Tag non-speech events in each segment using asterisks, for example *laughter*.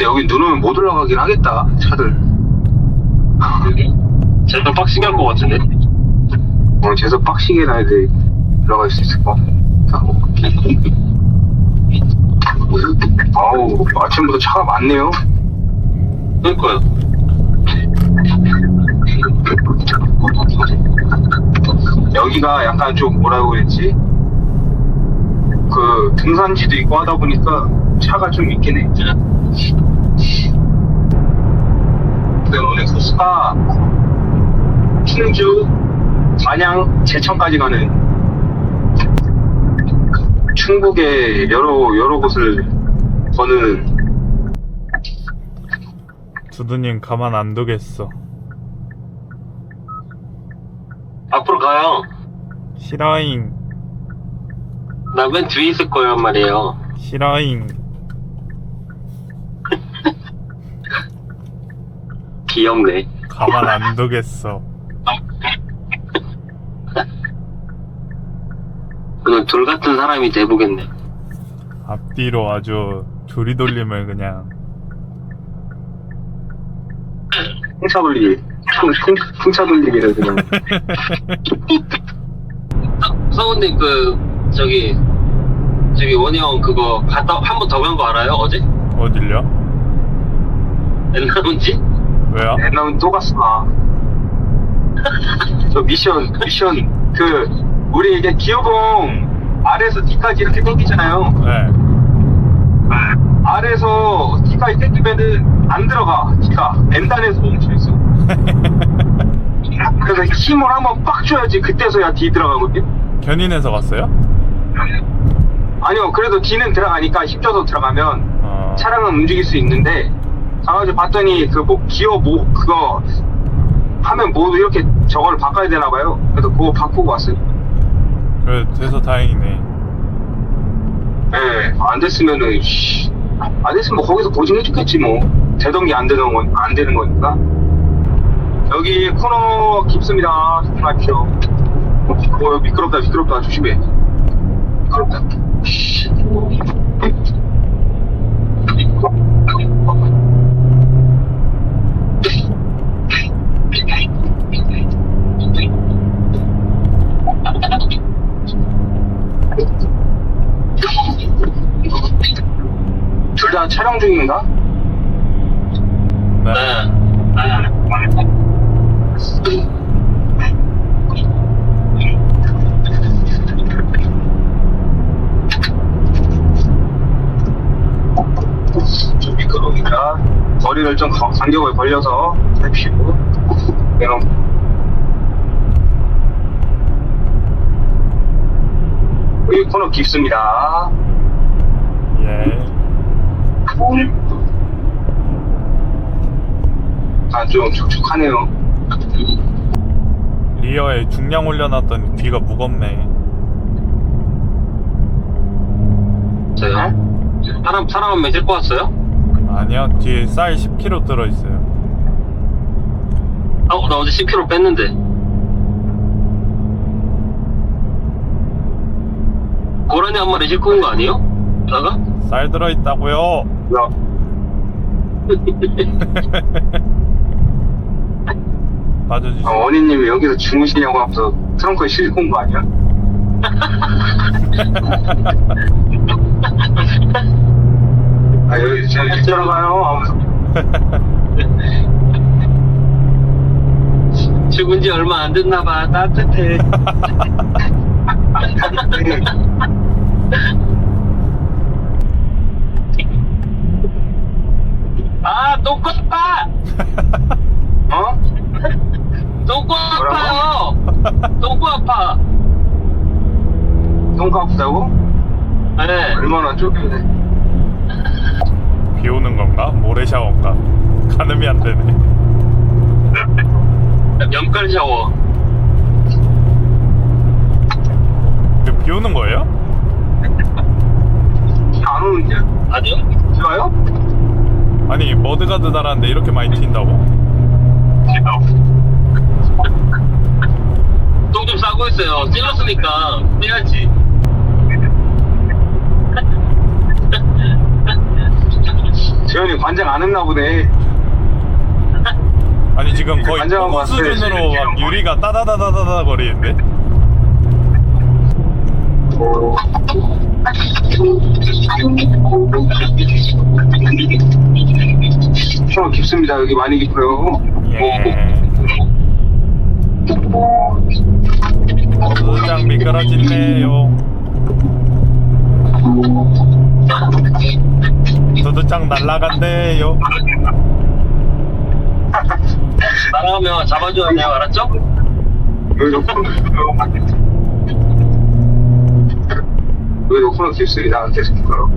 근데 여기 눈 오면 못 올라가긴 하겠다 차들 *laughs* 제가 빡시게 할 것 같은데. 오늘 재석 빡시게 나야 돼 올라갈 수 있을 것 같아 아우 아침부터 차가 많네요 그러니까요. 여기가 약간 좀 뭐라고 그랬지 그 등산지도 있고 하다 보니까 차가 좀 있긴 해 때문에 코스가 충주, 안양, 제천까지 가는 충북의 여러 여러 곳을 거는 두두님 가만 안 두겠어. 앞으로 가요. 싫어잉, 나 맨 뒤에 있을 거란 말이에요. 싫어잉. 귀엽네. 가만 안 두겠어. 오늘 돌 같은 사람이 돼보겠네. 앞뒤로 아주 조리 돌림을 그냥. 풍차 돌리기 풍, 풍, 풍차 돌리기를 그냥 성우님 그 저기 저기 원희 형 그거 갔다 한 번 더 간 거 알아요 어제? 옛날 온지? 왜요? 애나면 또 갔어 *laughs* 저 미션 미션 그 우리 이게 기어봉 아래에서 D까지 이렇게 땡기잖아요 네. 아래에서 D까지 땡기면은 안 들어가 D가 N단에서 멈춰 있어 *laughs* 그래서 힘을 한번 빡 줘야지 그때서야 D 들어가거든 견인해서 갔어요? 아니요 그래도 D는 들어가니까 힘 줘서 들어가면 어. 차량은 움직일 수 있는데 가가지고 봤더니 그 뭐 기어 뭐 그거 하면 모두 이렇게 저걸 바꿔야 되나 봐요 그래서 그거 바꾸고 왔어요 그래, 돼서 다행이네. 예, 안 됐으면은, 씨, 안 됐으면 뭐 거기서 보증해 줬겠지 뭐. 되던 게 안 되는 건, 안 되는 거니까. 여기 코너 깊습니다. 조심하십시오. 어, 미끄럽다, 미끄럽다. 조심해. 둘 다 촬영 중인가? 네. 네. 좀 미끄러우니까 거리를 좀 가- 간격을 벌려서 살피고 그냥 여기 코너 깊습니다 예. 아좀 촉촉하네요 리어에 중량 올려놨더니 뒤가 무겁네. 저요? 사람 사람 한명 데리고 왔어요? 아니요, 뒤에 쌀 10kg 들어있어요. 아우 나 어제 10kg 뺐는데. 고라니 한 마리 싣고 온 거 아니에요? 나가? 쌀 들어있다고요? 야, 빠져주세요. *laughs* 아, 원희님이 여기서 주무시냐고 하면서 트렁크에 싣고 온 거 아니야? *laughs* *laughs* 아 여기 저일 들어가요 하면서 죽은 지 얼마 안 됐나 봐. 따뜻해. *laughs* 아, 똥꼬 아파! *laughs* 어? 똥꼬 아파요! 똥꼬 아파! 똥 아프다고? 네. 얼마나 좁은데 비 오는 건가? 모래 샤워인가? *laughs* 가늠이 안 되네. 염깔 샤워. 이거 비 오는 거예요? 안 오는데 아니요? 좋아요? 아니, 머드가드 달았는데 이렇게 많이 튄다고? 똥 좀 싸고 있어요. 찔렀으니까 빼야지. 제가 재현이 관장 안 했나 보네. 아니 지금 거의 왔어요, 수준으로 지금. 막 유리가 따다다다다다 거리는데? 좀 깊습니다. 여기 많이 깊어요. 예. 도장 미끄러지네요. 도도장 날라간대요. 날아가면 잡아줘야 돼요, 알았죠? 여기도 코너 여기도 코너 깊습니다. 계속 깊어요.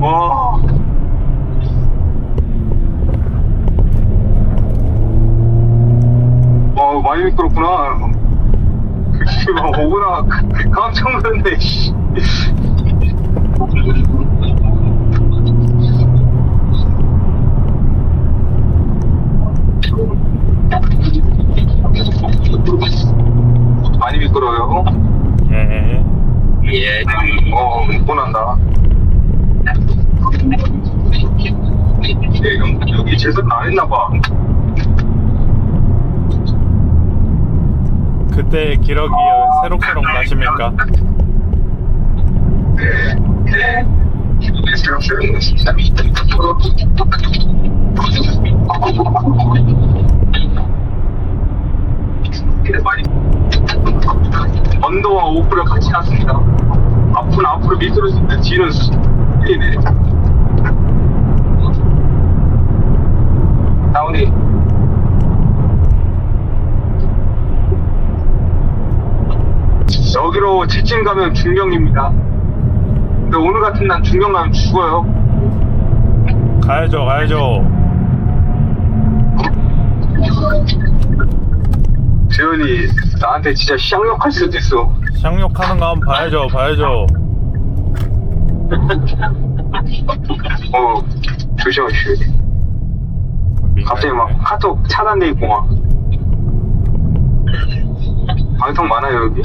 와. 와, 많이 미끄럽구나. 그, 막 오구나. 깜짝 놀랐네, 씨. 많이 미끄러워요. 예. 예. 어, 뻔한다. 예, 형, 여기 제설 안 했나봐. 그때 기러기 새록새록 나십니까? 났습니다. 언더와 오프를 같이 놨습니다. 앞은 앞으로 미끄러지는데 뒤는 틀리네. 다운이. 여기로 직진 가면 중경입니다. 근데 오늘 같은 날 중경 가면 죽어요. 가야죠, 가야죠. 재현이 나한테 진짜 쌍욕할 수도 있어. 쌍욕하는 거 한번 봐야죠, 봐야죠. 어, 조심하십시오. 갑자기 막 카톡 차단돼 있고 막. 방송 많아요, 여기.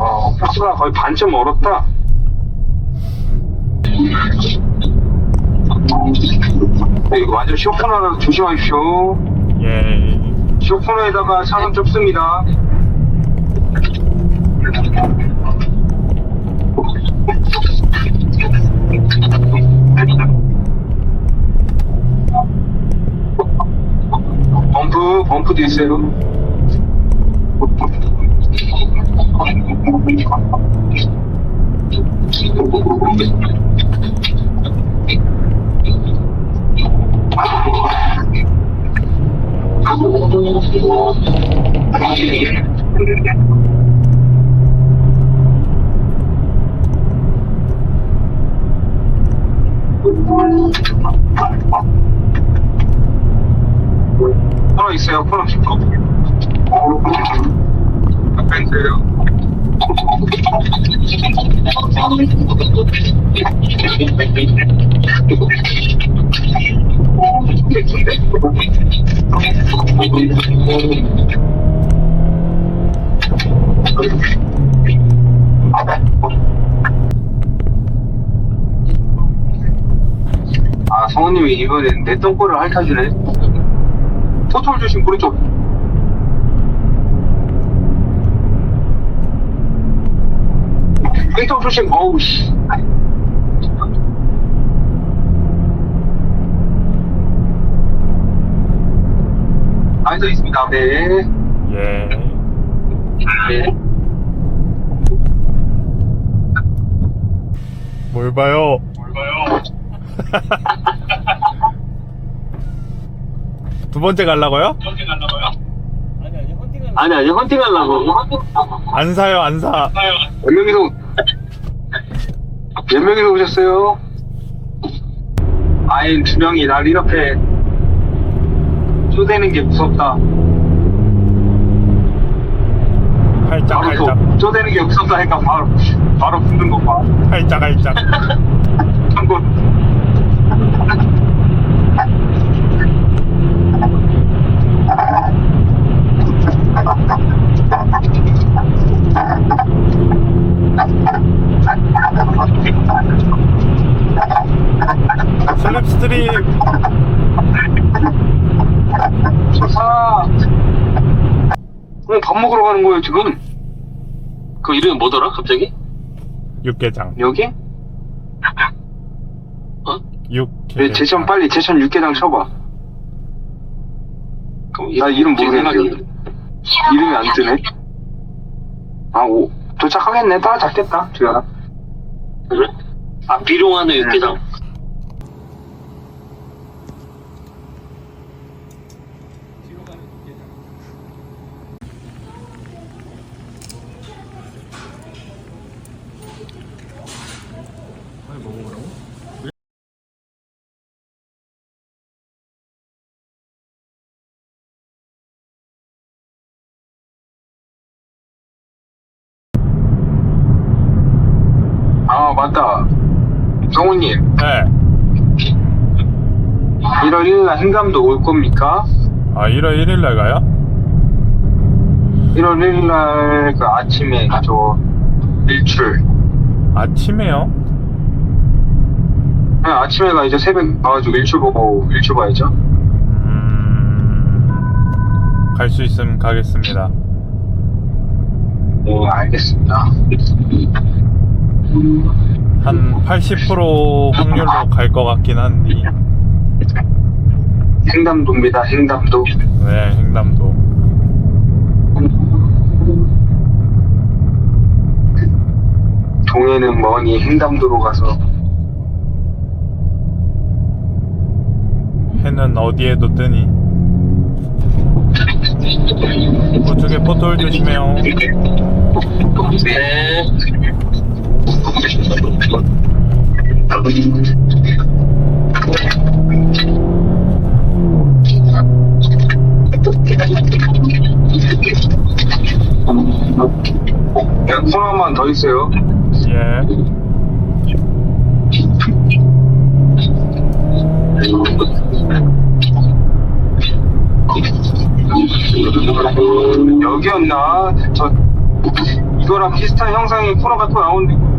어, 버스가 거의 반쯤 멀었다. 네, 이거 완전 쇼코너라 조심하십시오. 예. 쇼코너에다가 차는 좁습니다. 범프, 범프도 있어요. 코너 있어요, 코너 깊어. 앞에 있어요. 아, 성우님이 이번엔 내 똥꼬를 핥아주네. 토톨 주신 오른쪽. 어우, 씨. 앉아 있습니다, 네. 예. 네. 뭘 봐요? 두 번째 갈라고요? 아니, 아니, 헌팅 하려고. 안 사요, 안 사. 몇 명이서, 몇 명이서 오셨어요? 아인 두 명이 날 이렇게 쪼대는 게 무섭다. 활짝, 바로 활짝. 또 쪼대는 게 무섭다 하니까 바로, 바로 붙는 거 봐. 활짝, 활짝. *laughs* 참 고. 어, 밥 먹으러 가는 거예요, 지금. 그 이름이 뭐더라, 갑자기? 육개장. 여기? *laughs* 어? 육개장. 네, 제천 빨리 제천 육개장 쳐봐. 그럼 나 이름 모르겠는데. 이름이 안 뜨네. 아, 오, 도착하겠네. 따라 잡겠다, 주연아. 그래? 아, 비룡하는 육개장. 아, 맞다. 성우님, 네. 1월 1일날 행감도 올 겁니까? 아, 1월 1일 날 가요? 1월 1일날 그 아침에 저 일출. 아침에요? 네, 아침에 가 이제 새벽 나와가지고 일출 보고 일출 봐야죠. 음, 갈 수 있으면 가겠습니다. 네, 알겠습니다. 한 80% 확률로 갈 것 같긴 한데. 행담도입니다, 행담도. 네, 횡담도. 동해는 머니 행담도로 가서 해는 어디에도 뜨니. 우측에 포토를 조심해요. 네. 그냥 코너만 더 있어요. 예. 여기였나? 저 이거랑 비슷한 형상의 코너가 또 나오는데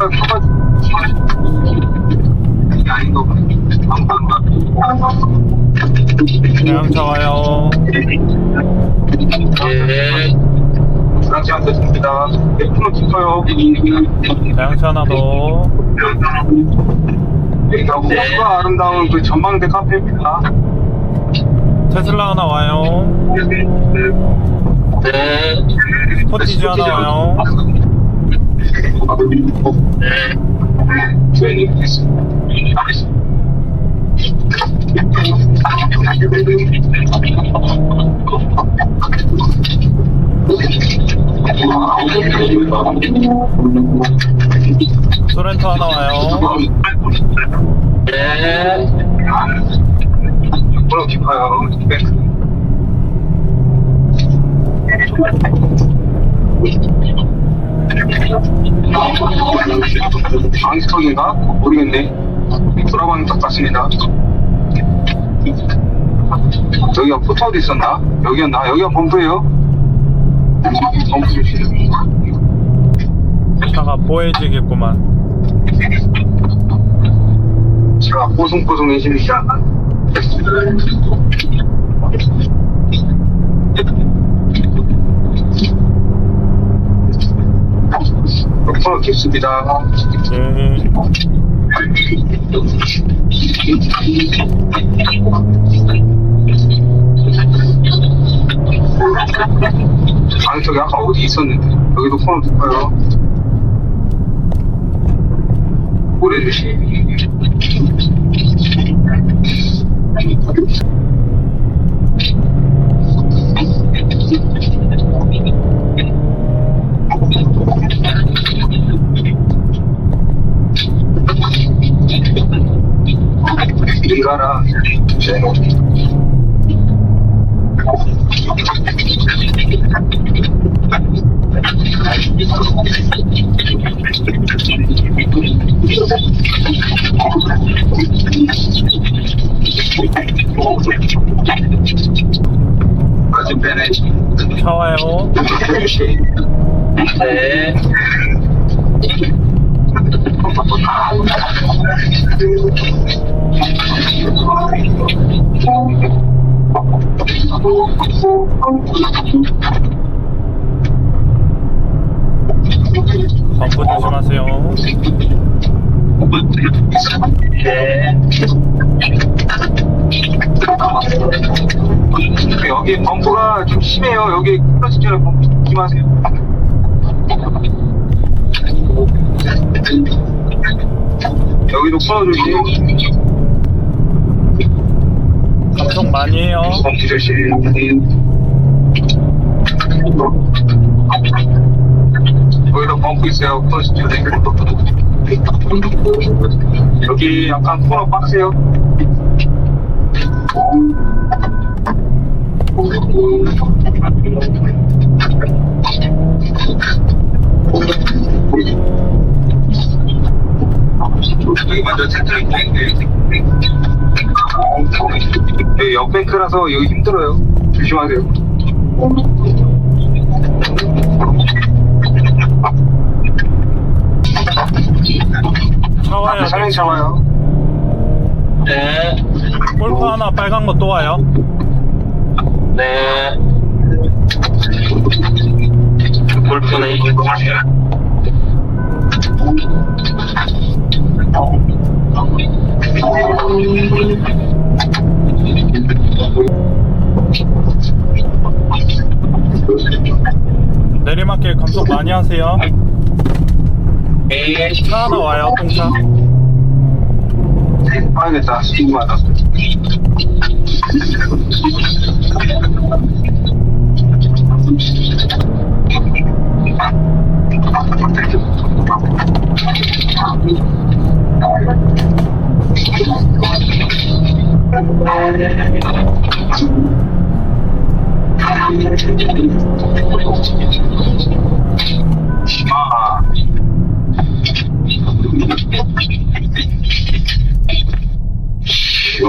아, 코가 이게 아닌 거 보네. 대항차 와요. 네. 주랑지한테 줍니다. 네, 코너 깊어요. 대항차 하나 더. 여기가 호수가 아름다운 그 전망대 카페입니다. 테슬라 하나 와요. 네. 스포티지 하나 와요. 소렌토 하나 와요. 네. 코너 깊어요. 방스턱인가? 모르겠네. 돌아방석 같습니다. 여기가 포터도 있었나? 여기였나? 여기가 범프예요? 범프. 차가 뽀해지겠구만. 제가 뽀송뽀송해집니다. 코너 깊습니다. 예. 방석이 아까 어디 있었는데 여기도 코너 깊어요. 모래주시. 인가라. 아직 빼내. 차 와요. 네. 광고 조심하세요. 네. 여기 범프가 좀 심해요. 여기 끊어질 전에 범프 조심하세요. 여기도 끊어주세요. 감속 많이 해요. 여기도 범프 있어요. 여기 약간 코너 빡세요. 여기 완전 센터링 포인트. 여기 힘들어요. 조심하세요. 차와야 사행 돼. 참아요. 네. 골프 하나 빨간 거 또 와요. 네. 골프네. 내리막길 감속 많이 하세요. 네. 차 하나 와요, 똥차. 봐야겠다. 궁금하다. 아.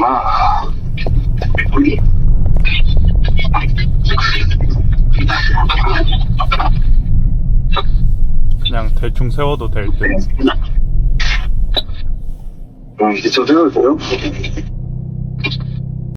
심아. 그냥 대충 세워도 될 듯. 음, 이제 저 세워도 돼요?